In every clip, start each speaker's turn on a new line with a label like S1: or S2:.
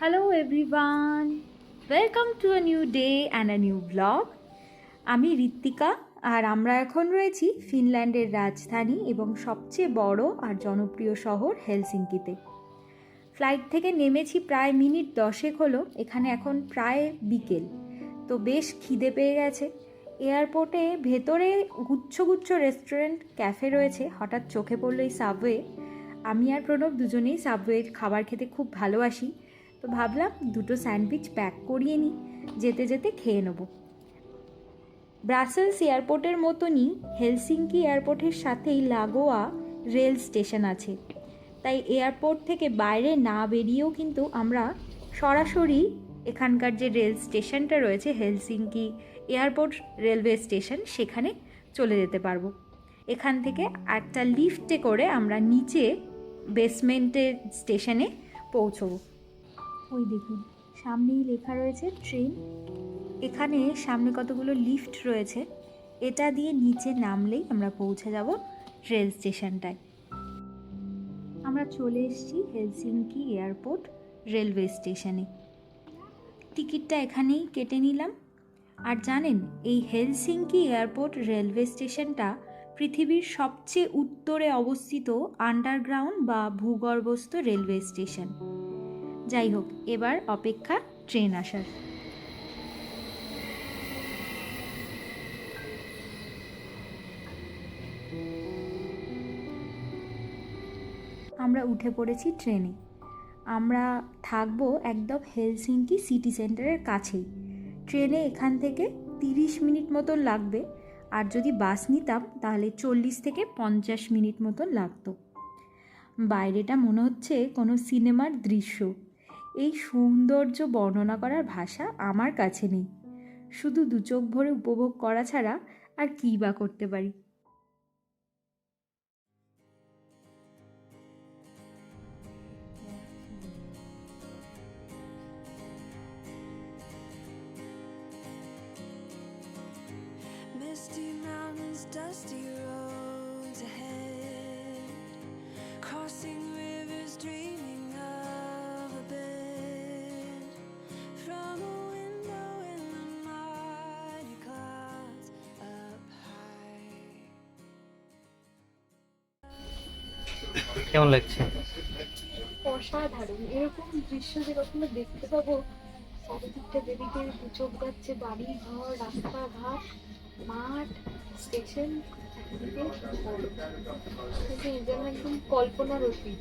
S1: Hello, everyone. Welcome to a new day and a new vlog. আমি ঋত্বিকা, আর আমরা এখন রয়েছি ফিনল্যান্ডের রাজধানী এবং সবচেয়ে বড় আর জনপ্রিয় শহর হেলসিঙ্কিতে। ফ্লাইট থেকে নেমেছি প্রায় মিনিট দশেক হলো, এখানে এখন প্রায় বিকেল। তো বেশ খিদে পেয়ে গেছে। এয়ারপোর্টে ভেতরে গুচ্ছ রেস্টুরেন্ট, ক্যাফে রয়েছে। হঠাৎ চোখে পড়ল এই সাবওয়ে। আমি আর প্রণব দুজনেই সাবওয়ের খাবার খেতে খুব ভালোবাসি। তো ভাবলাম দুটো স্যান্ডউইচ প্যাক করিয়ে নিই, যেতে যেতে খেয়ে নেব। ব্রাসেলস এয়ারপোর্টের মতনই হেলসিঙ্কি এয়ারপোর্টের সাথেই লাগোয়া রেল স্টেশন আছে। তাই এয়ারপোর্ট থেকে বাইরে না বেরিয়েও কিন্তু আমরা সরাসরি এখানকার যে রেল স্টেশনটা রয়েছে, হেলসিঙ্কি এয়ারপোর্ট রেলওয়ে স্টেশন, সেখানে চলে যেতে পারব। এখান থেকে একটা লিফটে করে আমরা নিচে বেসমেন্টের স্টেশনে পৌঁছবো। ওই দেখুন, সামনেই লেখা রয়েছে ট্রেন। এখানে সামনে কতগুলো লিফট রয়েছে, এটা দিয়ে নিচে নামলেই আমরা পৌঁছে যাব রেল স্টেশনটায়। আমরা চলে এসেছি হেলসিঙ্কি এয়ারপোর্ট রেলওয়ে স্টেশনে। টিকিটটা এখানেই কেটে নিলাম। আর জানেন, এই হেলসিঙ্কি এয়ারপোর্ট রেলওয়ে স্টেশনটা পৃথিবীর সবচেয়ে উত্তরে অবস্থিত আন্ডারগ্রাউন্ড বা ভূগর্ভস্থ রেলওয়ে স্টেশন। যাই হোক, এবার অপেক্ষা ট্রেন আসার। আমরা উঠে পড়েছি ট্রেনে। আমরা থাকব একদম হেলসিঙ্কি সিটি সেন্টারের কাছেই। ট্রেনে এখান থেকে তিরিশ মিনিট মতন লাগবে, আর যদি বাস নিতাম তাহলে চল্লিশ থেকে পঞ্চাশ মিনিট মতন লাগতো। বাইরেটা মনে হচ্ছে কোনো সিনেমার দৃশ্য। এই সৌন্দর্য বর্ণনা করার ভাষা আমার কাছে নেই। শুধু দু চোখ ভরে উপভোগ করা ছাড়া আর কী বা করতে পারি?
S2: Dusty
S3: কেমন লাগছে?
S4: অসাধারণ। এরকম দৃশ্য যে কখনো দেখতে পাবো চারিদিকটা যেদিকে দু চোখ যাচ্ছে বাড়ি ঘর রাস্তাঘাট মাঠ স্টেশন যেন একদম কল্পনার অতীত।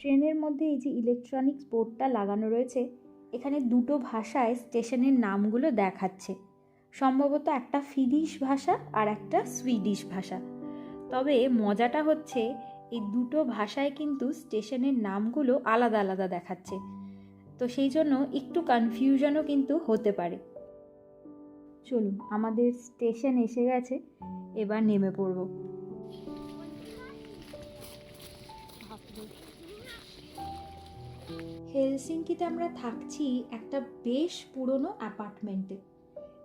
S1: ট্রেনের মধ্যে এই যে ইলেকট্রনিক্স বোর্ডটা লাগানো রয়েছে এখানে দুটো ভাষায় স্টেশনের নামগুলো দেখাচ্ছে। সম্ভবত একটা ফিনিশ ভাষা আর একটা সুইডিশ ভাষা। তবে মজাটা হচ্ছে, এই দুটো ভাষায় কিন্তু স্টেশনের নামগুলো আলাদা আলাদা দেখাচ্ছে। তো সেই জন্য একটু কনফিউশনও কিন্তু হতে পারে। চলুন, আমাদের স্টেশন এসে গেছে। এবার নেমে পড়ব। হেলসিঙ্কিতে আমরা থাকছি একটা বেশ পুরনো অ্যাপার্টমেন্টে।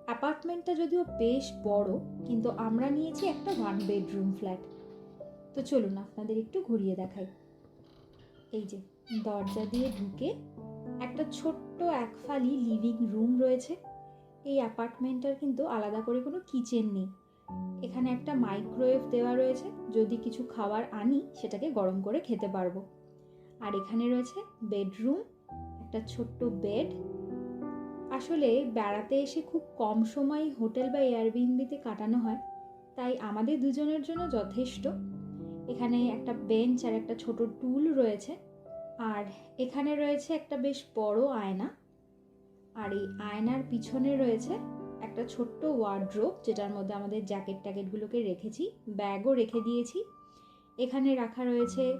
S1: অ্যাপার্টমেন্টটা যদিও বেশ বড়, কিন্তু আমরা নিয়েছি একটা ওয়ান বেডরুম ফ্ল্যাট তো চলুন আপনাদের একটু ঘুরিয়ে দেখাই। এই যে, দরজা দিয়ে ঢুকে একটা ছোট্ট একফালি লিভিং রুম রয়েছে। এই অ্যাপার্টমেন্টটার কিন্তু আলাদা করে কোনো কিচেন নেই। এখানে একটা মাইক্রোওয়েভ দেওয়া রয়েছে। যদি কিছু খাবার আনি, সেটাকে গরম করে খেতে পারব। আর এখানে রয়েছে বেডরুম, একটা ছোট্ট বেড। আসলে বেড়াতে এসে খুব কম সময় হোটেল বা এয়ারবিএনবিতে কাটানো হয়, তাই আমাদের দুজনের জন্য যথেষ্ট। এখানে একটা বেঞ্চ আর একটা ছোট টুল রয়েছে, আর এখানে রয়েছে একটা বেশ বড় আয়না। আর এই আয়নার পিছনে রয়েছে একটা ছোট্ট ওয়ার্ড্রোব যেটার মধ্যে আমাদের জ্যাকেট ট্যাকেটগুলোকে রেখেছি ব্যাগও রেখে দিয়েছি। এখানে রাখা রয়েছে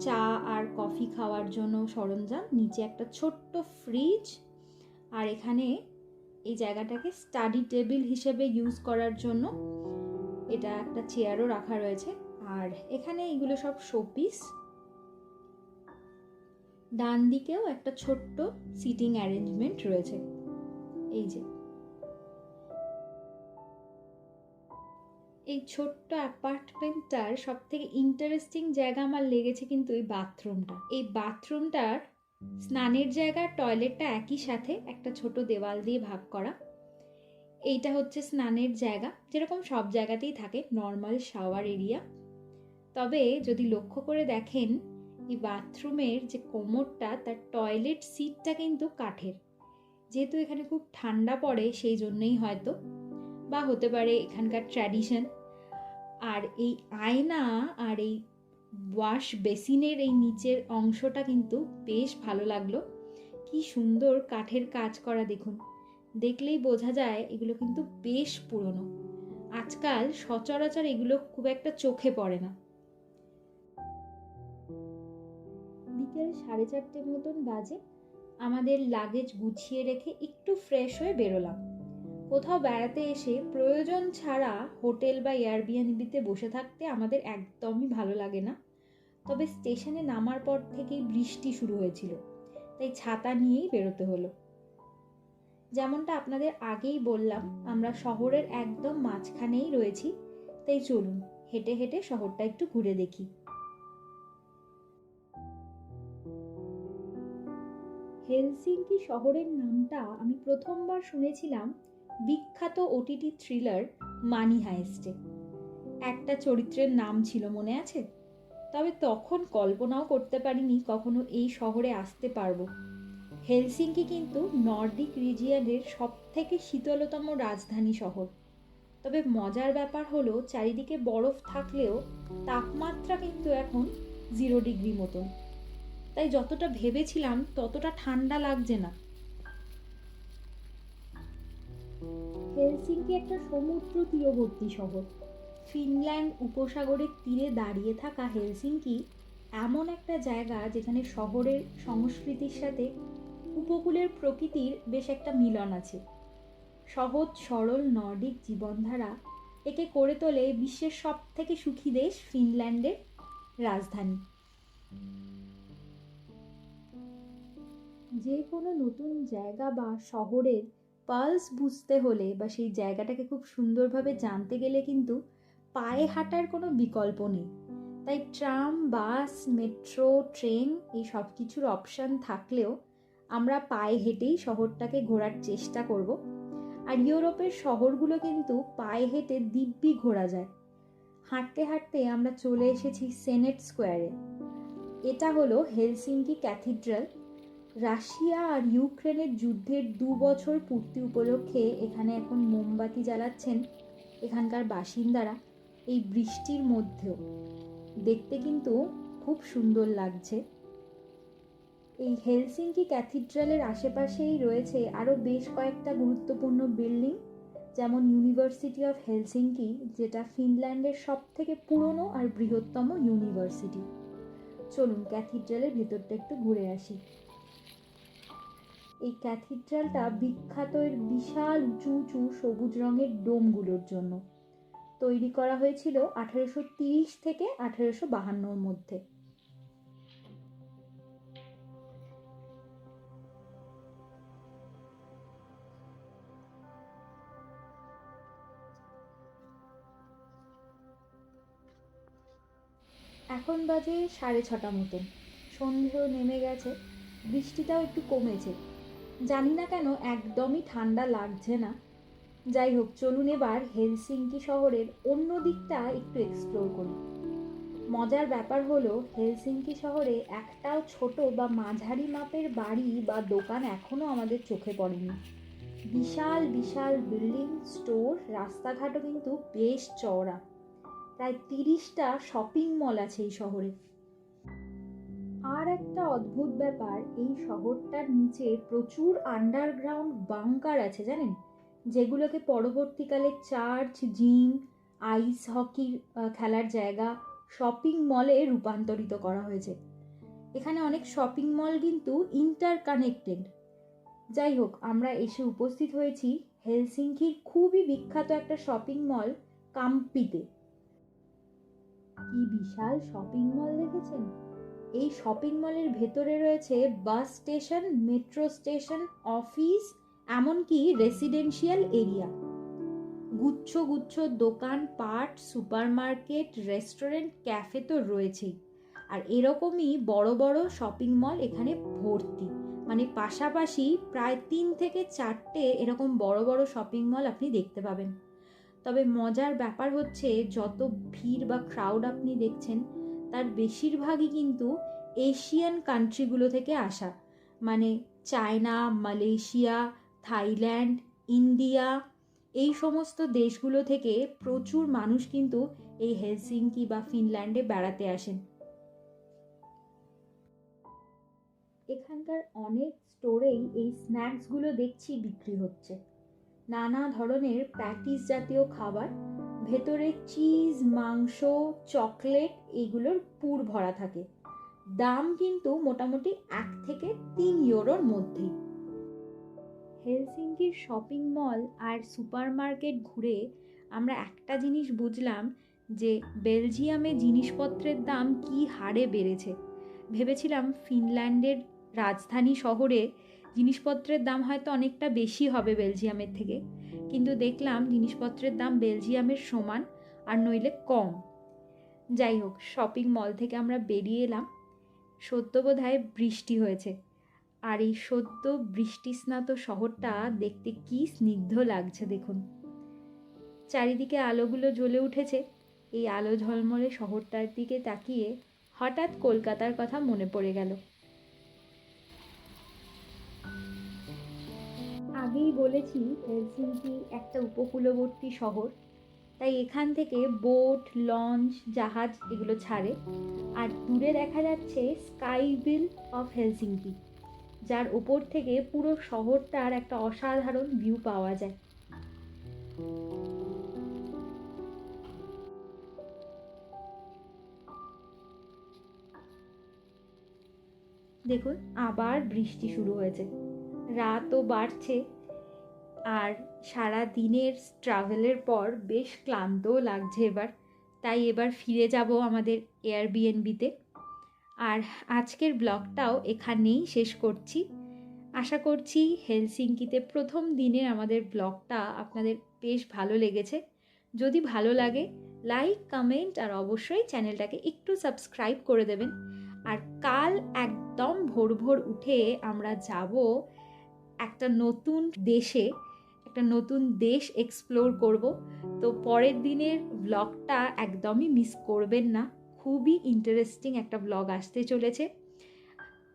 S1: চা আর কফি খাওয়ার জন্য সরঞ্জাম, নিচে একটা ছোট্ট ফ্রিজ আর এখানে এই জায়গাটাকে স্টাডি টেবিল হিসেবে ইউজ করার জন্য এটা একটা চেয়ারও রাখা রয়েছে। আর এখানে এগুলো সব শোপিস ডান দিকেও একটা ছোট্ট সিটিং অ্যারেঞ্জমেন্ট রয়েছে। এই যে। এই ছোট্ট অ্যাপার্টমেন্টটার সব থেকে ইন্টারেস্টিং জায়গা আমার লেগেছে কিন্তু এই বাথরুমটা। এই বাথরুমটার স্নানের জায়গা, টয়লেটটা একই সাথে, একটা ছোট দেওয়াল দিয়ে ভাগ করা। এইটা হচ্ছে স্নানের জায়গা, যেরকম সব জায়গাতেই থাকে নর্মাল শাওয়ার এরিয়া তবে যদি লক্ষ্য করে দেখেন, এই বাথরুমের যে কোমরটা, তার টয়লেট সিটটা কিন্তু কাঠের। যেহেতু এখানে খুব ঠান্ডা পড়ে, সেই জন্যই হয়তো। বা হতে পারে এখানকার ট্র্যাডিশন আর এই আয়না আর এই ওয়াশ বেসিনের এই নিচের অংশটা কিন্তু বেশ ভালো লাগল। কি সুন্দর কাঠের কাজ করা দেখুন। দেখলেই বোঝা যায় এগুলো কিন্তু বেশ পুরনো। আজকাল সচরাচর এগুলো খুব একটা চোখে পড়ে না। বিকেল সাড়ে চারটের মতন বাজে। আমাদের লাগেজ গুছিয়ে রেখে একটু ফ্রেশ হয়ে বেরোলাম। কোথাও বেড়াতে এসে প্রয়োজন ছাড়া হোটেল বা এয়ারবিএনবিতে বসে থাকতে আমাদের একদমই ভালো লাগে না। তবে স্টেশনে নামার পর থেকেই বৃষ্টি শুরু হয়েছিল, তাই ছাতা নিয়েই বেরোতে হলো। যেমনটা আপনাদের আগেই বললাম, আমরা শহরের একদম মাঝখানেই রয়েছি, তাই চলুন, হেঁটে হেঁটে শহরটা একটু ঘুরে দেখি। হেলসিঙ্কি শহরের নামটা আমি প্রথমবার শুনেছিলাম বিখ্যাত ওটিটি থ্রিলার মানি হাইস্টে একটা চরিত্রের নাম ছিল মনে আছে? তবে তখন কল্পনাও করতে পারিনি কখনো এই শহরে আসতে পারব। হেলসিঙ্কি কিন্তু নর্ডিক রিজিয়ানের সব থেকে শীতলতম রাজধানী শহর। তবে মজার ব্যাপার হলো, চারিদিকে বরফ থাকলেও তাপমাত্রা কিন্তু এখন জিরো ডিগ্রি মতন। তাই যতটা ভেবেছিলাম, ততটা ঠান্ডা লাগছে না। হেলসিঙ্কি একটা সমুদ্র তীরবর্তী শহর। ফিনল্যান্ড উপসাগরের তীরে দাঁড়িয়ে থাকা হেলসিঙ্কি এমন একটা জায়গা যেখানে শহরের সংস্কৃতির সাথে উপকূলের প্রকৃতির বেশ একটা মিলন আছে। সহজ, সরল, নর্ডিক জীবনধারা একে করে তোলে বিশ্বের সব থেকে সুখী দেশ ফিনল্যান্ডের রাজধানী। যে কোনো নতুন জায়গা বা শহরের পালস বুঝতে হলে বা সেই জায়গাটাকে খুব সুন্দরভাবে জানতে গেলে কিন্তু পায়ে হাঁটার কোনো বিকল্প নেই। তাই ট্রাম, বাস, মেট্রো, ট্রেন এই সব কিছুর অপশান থাকলেও আমরা পায়ে হেঁটেই শহরটাকে ঘোরার চেষ্টা করব। আর ইউরোপের শহরগুলো কিন্তু পায়ে হেঁটে দিব্যি ঘোরা যায়। হাঁটতে হাঁটতে আমরা চলে এসেছি সেনেট স্কোয়ারে। এটা হলো হেলসিঙ্কি ক্যাথিড্রাল। রাশিয়া আর ইউক্রেনের যুদ্ধের দু বছর পূর্তি উপলক্ষে এখানে এখন মোমবাতি জ্বালাচ্ছেন এখানকার বাসিন্দারা এই বৃষ্টির মধ্যেও। দেখতে কিন্তু খুব সুন্দর লাগছে। এই হেলসিঙ্কি ক্যাথিড্রালের আশেপাশেই রয়েছে আরও বেশ কয়েকটা গুরুত্বপূর্ণ বিল্ডিং, যেমন ইউনিভার্সিটি অফ হেলসিঙ্কি, যেটা ফিনল্যান্ডের সব থেকে পুরনো আর বৃহত্তম ইউনিভার্সিটি। চলুন ক্যাথিড্রালের ভেতরটা একটু ঘুরে আসি। এই ক্যাথিড্রালটা বিখ্যাত এর বিশাল উঁচু উঁচু সবুজ রঙের ডোমগুলোর জন্য। তৈরি করা হয়েছিল আঠারোশো তিরিশ থেকে আঠারোশো বাহান্নর মধ্যে। এখন বাজে সাড়ে ছটা মতন। সন্ধেও নেমে গেছে, বৃষ্টিটাও একটু কমেছে। জানি না কেন একদমই ঠান্ডা লাগছে না। যাই হোক, চলুন এবার হেলসিঙ্কি শহরের অন্য দিকটা একটু এক্সপ্লোর করি। মজার ব্যাপার হলো, হেলসিঙ্কি শহরে একটাও ছোট বা মাঝারি মাপের বাড়ি বা দোকান এখনও আমাদের চোখে পড়েনি। বিশাল বিশাল বিল্ডিং, স্টোর, রাস্তাঘাটও কিন্তু বেশ চওড়া। প্রায় তিরিশটা শপিং মল আছে এই শহরে। আর একটা অদ্ভুত ব্যাপার, এই শহরটার নিচে প্রচুর আন্ডারগ্রাউন্ড বাংকার আছে জানেন? যেগুলোকে পরবর্তীকালে চার্চ জিম আইস হকি খেলার জায়গা শপিং মলে রূপান্তরিত করা হয়েছে। এখানে অনেক শপিং মল কিন্তু ইন্টার কানেক্টেড যাই হোক, আমরা এসে উপস্থিত হয়েছি হেলসিঙ্কির খুবই বিখ্যাত একটা শপিং মল কাম্পিতে কি বিশাল শপিং মল দেখেছেন? এই শপিং মলের ভেতরে রয়েছে bus station metro station office এমনকি রেসিডেন্সিয়াল এরিয়া গুচ্ছ গুচ্ছ দোকান, পাট সুপারমার্কেট রেস্টুরেন্ট ক্যাফে তো রয়েছেই। আর এরকমই বড় বড় শপিং মল এখানে ভর্তি। মানে পাশাপাশি প্রায় তিন থেকে চারটে এরকম বড় বড় শপিং মল আপনি দেখতে পাবেন। তবে মজার ব্যাপার হচ্ছে, যত ভিড় বা ক্রাউড আপনি দেখছেন তার বেশিরভাগই কিন্তু এশিয়ান কান্ট্রিগুলো থেকে আসা। মানে চায়না, মালয়েশিয়া, থাইল্যান্ড, ইন্ডিয়া, এই সমস্ত দেশগুলো থেকে প্রচুর মানুষ কিন্তু এই হেলসিঙ্কি বা ফিনল্যান্ডে বেড়াতে আসেন। এখানকার অনেক স্টোরেই এই স্ন্যাক্সগুলো দেখছি বিক্রি হচ্ছে। নানা ধরনের প্যাটিস জাতীয় খাবার, ভেতরে চিজ, মাংস, চকলেট এগুলোর পুর ভরা থাকে। দাম কিন্তু মোটামুটি এক থেকে তিন ইউরোর মধ্যেই হেলসিঙ্কির শপিং মল আর সুপারমার্কেট ঘুরে আমরা একটা জিনিস বুঝলাম যে বেলজিয়ামে জিনিসপত্রের দাম কি হারে বেড়েছে। ভেবেছিলাম ফিনল্যান্ডের রাজধানী শহরে জিনিসপত্রের দাম হয়তো অনেকটা বেশি হবে বেলজিয়ামের থেকে, কিন্তু দেখলাম জিনিসপত্রের দাম বেলজিয়ামের সমান আর নইলে কম। যাই হোক, শপিং মল থেকে আমরা বেরিয়ে এলাম। সদ্য বোধহয় বৃষ্টি হয়েছে। আর এই সদ্য বৃষ্টিস্নাত শহরটা দেখতে কি স্নিগ্ধ লাগছে দেখুন। চারিদিকে আলোগুলো জ্বলে উঠেছে। এই আলো ঝলমলে শহরটার দিকে তাকিয়ে হঠাৎ কলকাতার কথা মনে পড়ে গেল। আগেই বলেছি, হেলসিঙ্কি একটা উপকূলবর্তী শহর। তাই এখান থেকে বোট, লঞ্চ, জাহাজ এগুলো ছাড়ে। আর দূরে দেখা যাচ্ছে স্কাই বিল অফ হেলসিঙ্কি, যার ওপর থেকে পুরো শহরটার একটা অসাধারণ ভিউ পাওয়া যায়। দেখুন, আবার বৃষ্টি শুরু হয়েছে। রাতও বাড়ছে আর সারা দিনের ট্রাভেলের পর বেশ ক্লান্তও লাগছে এবার। তাই এবার ফিরে যাব আমাদের এয়ারবিএনবিতে আর আজকের ব্লগটাও এখানেই শেষ করছি। আশা করছি হেলসিঙ্কিতে প্রথম দিনের আমাদের ব্লগটা আপনাদের বেশ ভালো লেগেছে। যদি ভালো লাগে লাইক কমেন্ট আর অবশ্যই চ্যানেলটাকে একটু সাবস্ক্রাইব করে দেবেন। আর কাল একদম ভোর ভোর উঠে আমরা যাব একটা নতুন দেশে, একটা নতুন দেশ এক্সপ্লোর করব। তো পরের দিনের ব্লগটা একদমই মিস করবেন না। খুবই ইন্টারেস্টিং একটা ব্লগ আসতে চলেছে।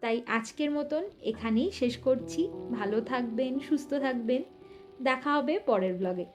S1: তাই আজকের মতন এখানেই শেষ করছি। ভালো থাকবেন, সুস্থ থাকবেন। দেখা হবে পরের ব্লগে